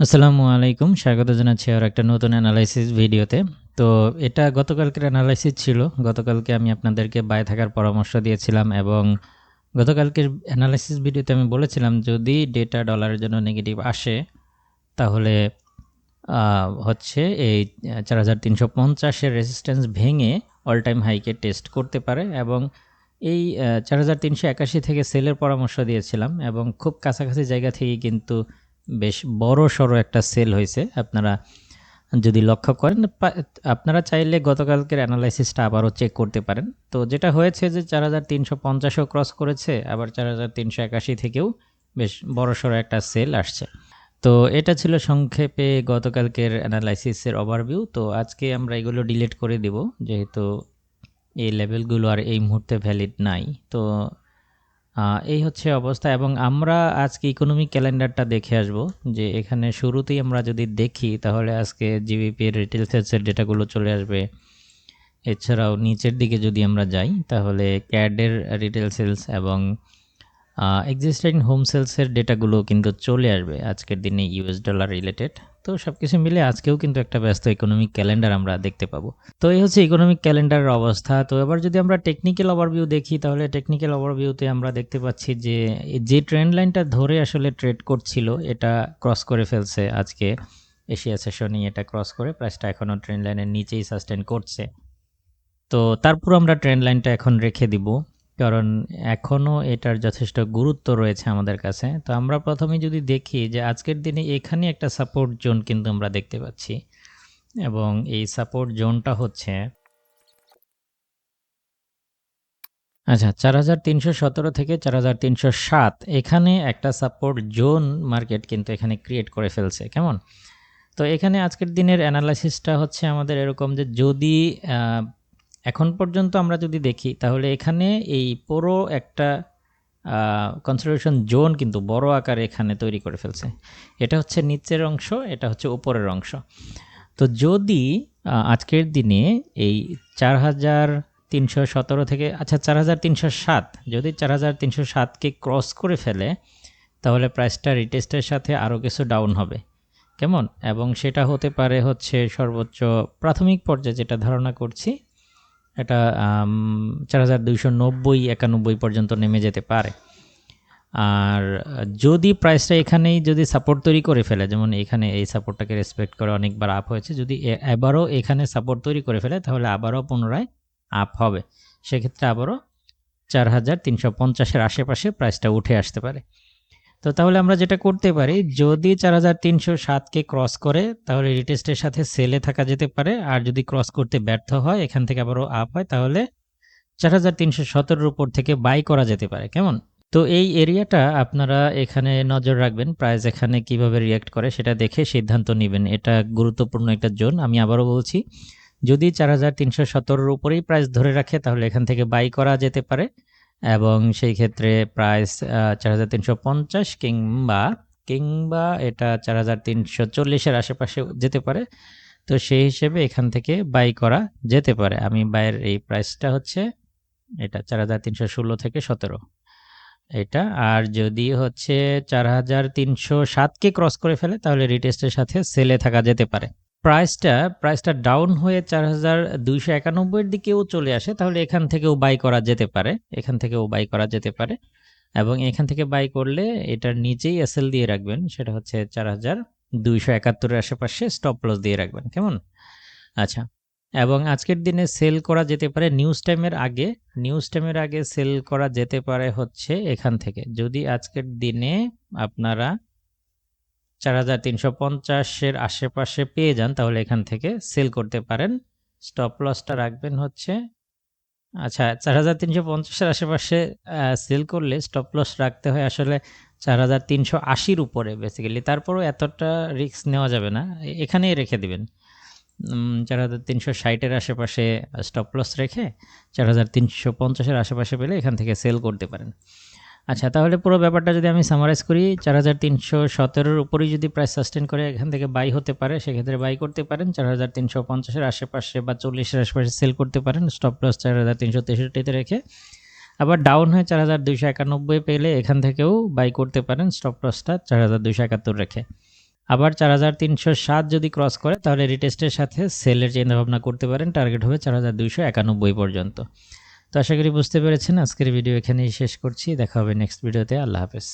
আসসালামু আলাইকুম। স্বাগত জানাচ্ছি আর একটা নতুন অ্যানালাইসিস ভিডিওতে। তো এটা গতকালকের অ্যানালাইসিস ছিল। গতকালকে আমি আপনাদেরকে বাই থাকার পরামর্শ দিয়েছিলাম এবং গতকালকের অ্যানালাইসিস ভিডিওতে আমি বলেছিলাম, যদি ডেটা ডলারের জন্য নেগেটিভ আসে, তাহলে হচ্ছে এই চার হাজার তিনশো পঞ্চাশের রেজিস্ট্যান্স ভেঙে অল টাইম হাইকে টেস্ট করতে পারে এবং এই চার হাজার তিনশো একাশি থেকে সেলের পরামর্শ দিয়েছিলাম এবং খুব কাছাকাছি জায়গা থেকে কিন্তু বেশ বড় সড়ো একটা সেল হয়েছে। আপনারা যদি লক্ষ্য করেন আপনারা চাইলে গতকালকের অ্যানালাইসিসটা আবারও চেক করতে পারেন। তো যেটা হয়েছে যে চার হাজার তিনশো পঞ্চাশও ক্রস করেছে, আবার চার হাজার তিনশো একাশি থেকেও বেশ বড় সড়ো একটা সেল আসছে। তো এটা ছিল সংক্ষেপে গতকালকের অ্যানালাইসিসের ওভারভিউ তো আজকে আমরা এগুলো ডিলিট করে দিব, যেহেতু এই লেভেলগুলো আর এই মুহূর্তে ভ্যালিড নাই। তো এই হচ্ছে অবস্থা এবং আমরা আজকে ইকোনমিক ক্যালেন্ডারটা দেখে আসব যে এখানে শুরুতেই আমরা যদি দেখি তাহলে আজকে জিবিপির রিটেল সেলসের ডেটাগুলো চলে আসবে। এছাড়াও নিচের দিকে যদি আমরা যাই তাহলে ক্যাডের রিটেল সেলস এবং এক্সিস্টিং হোম সেলসের ডেটাগুলো কিন্তু চলে আসবে আজকের দিনে ইউএস ডলার রিলেটেড তো সব কিছু মিলে আজকেও কিন্তু একটা ব্যস্ত ইকোনমিক ক্যালেন্ডার আমরা দেখতে পাবো। তো এই হচ্ছে ইকোনমিক ক্যালেন্ডারের অবস্থা। তো এবার যদি আমরা টেকনিক্যাল ওভারভিউ দেখি, তাহলে টেকনিক্যাল ওভারভিউতে আমরা দেখতে পাচ্ছি যে যে ট্রেন্ড লাইনটা ধরে আসলে ট্রেড করছিল, এটা ক্রস করে ফেলছে আজকে। এশিয়া সেশনে এটা ক্রস করে প্রাইসটা এখনও ট্রেন্ড লাইনের নিচেই সাস্টেন করছে। তো তারপর আমরা ট্রেন্ড লাইনটা এখন রেখে দিব। কারণ এখনও এটার যথেষ্ট গুরুত্ব রয়েছে আমাদের কাছে। তো আমরা প্রথমে যদি দেখি যে আজকের দিনে এখানে একটা সাপোর্ট জোন কিন্তু আমরা দেখতে পাচ্ছি। এবং এই সাপোর্ট জোনটা হচ্ছে আচ্ছা চার হাজার তিনশো সতেরো থেকে চার হাজার তিনশো সাত। এখানে একটা সাপোর্ট জোন মার্কেট কিন্তু এখানে ক্রিয়েট করে ফেলছে, কেমন? তো এখানে আজকের দিনের অ্যানালাইসিসটা হচ্ছে আমাদের এরকম যে যদি এখন পর্যন্ত আমরা যদি দেখি, তাহলে এখানে এই পুরো একটা কনসেন্ট্রেশন জোন কিন্তু বড় আকারে এখানে তৈরি করে ফেলছে। এটা হচ্ছে নিচের অংশ, এটা হচ্ছে উপরের অংশ। তো যদি আজকের দিনে এই চার হাজার তিনশো সতেরো থেকে আচ্ছা চার হাজার তিনশো সাত, যদি চার হাজার তিনশো সাতকে ক্রস করে ফেলে, তাহলে প্রাইসটা রিটেস্টের সাথে আরও কিছু ডাউন হবে। কেমন? এবং সেটা হতে পারে হচ্ছে সর্বোচ্চ প্রাথমিক পর্যায়ে যেটা ধারণা করছি এটা চার হাজার দুইশো নব্বই, একানব্বই পর্যন্ত নেমে যেতে পারে। আর যদি প্রাইসটা এখানেই যদি সাপোর্ট তৈরি করে ফেলে, যেমন এখানে এই সাপোর্টটাকে রেসপেক্ট করে অনেকবার আপ হয়েছে, যদি এবারও এখানে সাপোর্ট তৈরি করে ফেলে, তাহলে আবারও পুনরায় আপ হবে। সেক্ষেত্রে আবারও চার হাজার তিনশো পঞ্চাশের আশেপাশে প্রাইসটা উঠে আসতে পারে। তো তাহলে আমরা যেটা করতে পারি, যদি চার হাজার তিনশো সাতকে ক্রস করে, তাহলে রিটেস্টের সাথে সেলে থাকা যেতে পারে। আর যদি ক্রস করতে ব্যর্থ হয়, এখান থেকে আবারও আপ হয়, তাহলে চার হাজার তিনশো সতেরোর উপর থেকে বাই করা যেতে পারে। কেমন? তো এই এরিয়াটা আপনারা এখানে নজর রাখবেন প্রাইস এখানে কীভাবে রিয়াক্ট করে সেটা দেখে সিদ্ধান্ত নেবেন। এটা গুরুত্বপূর্ণ একটা জোন, আমি আবারও বলছি, যদি চার হাজার তিনশো সতেরোর উপরেই প্রাইস ধরে রাখে, তাহলে এখান থেকে বাই করা যেতে পারে। এবং সেই ক্ষেত্রে প্রাইস চার হাজার তিনশো পঞ্চাশ কিংবা কিংবা এটা চার হাজার তিনশো চল্লিশের আশেপাশে যেতে পারে। তো সেই হিসেবে এখান থেকে বাই করা যেতে পারে। আমি বাইয়ের এই প্রাইসটা হচ্ছে এটা চার হাজার তিনশো ষোলো থেকে সতেরো। এটা আর যদি হচ্ছে চার হাজার তিনশো সাতকে ক্রস করে ফেলে, তাহলে রিটেস্টের সাথে সেলে থাকা যেতে পারে। প্রাইসটা প্রাইসটা ডাউন হয়ে চার হাজার দুইশো একানব্বইয়ের দিকেও চলে আসে, তাহলে এখান থেকেও বাই করা যেতে পারে, এখান থেকেও বাই করা যেতে পারে। এবং এখান থেকে বাই করলে এটার নিচেই এসএল দিয়ে রাখবেন, সেটা হচ্ছে চার হাজার দুইশো একাত্তরের আশেপাশে স্টপ লস দিয়ে রাখবেন, কেমন? আচ্ছা এবং আজকের দিনে সেল করা যেতে পারে নিউজ টাইমের আগে নিউজ টাইমের আগে সেল করা যেতে পারে হচ্ছে এখান থেকে। যদি আজকের দিনে আপনারা চার হাজার তিনশো পঞ্চাশের আশেপাশে পেয়ে যান, তাহলে এখান থেকে সেল করতে পারেন। স্টপ লসটা রাখবেন হচ্ছে আচ্ছা চার হাজার তিনশো পঞ্চাশের আশেপাশে সেল করলে স্টপ লস রাখতে হয় আসলে চার হাজার তিনশো আশির উপরে বেসিক্যালি তারপরও এতটা রিস্ক নেওয়া যাবে না। এখানেই রেখে দিবেন। চার হাজার তিনশো ষাটের আশেপাশে স্টপ লস রেখে চার হাজার তিনশো পঞ্চাশের আশেপাশে পেলে এখান থেকে সেল করতে পারেন। আচ্ছা তাহলে পুরো ব্যাপারটা যদি আমি সামারাইজ করি, চার হাজার তিনশো সতেরোর উপরেই যদি প্রাইস সাস্টেন করে এখান থেকে বাই হতে পারে, সেক্ষেত্রে বাই করতে পারেন। চার হাজার তিনশো পঞ্চাশের আশেপাশে বা চল্লিশের আশেপাশে সেল করতে পারেন। স্টপ লস চার হাজার তিনশো তেষট্টিতে রেখে। আবার ডাউন হয়ে চার হাজার দুইশো একানব্বই পেলে এখান থেকেও বাই করতে পারেন স্টপ লসটা চার হাজার দুইশো একাত্তর রেখে। আবার চার হাজার তিনশো সাত যদি ক্রস করে, তাহলে রিটেস্টের সাথে সেলের চিন্তাভাবনা করতে পারেন। টার্গেট হবে চার হাজার দুইশো একানব্বই পর্যন্ত। আশা করি বুঝতে পেরেছেন। আজকের ভিডিও এখানেই শেষ করছি। দেখা হবে নেক্সট ভিডিওতে আল্লাহ হাফেজ।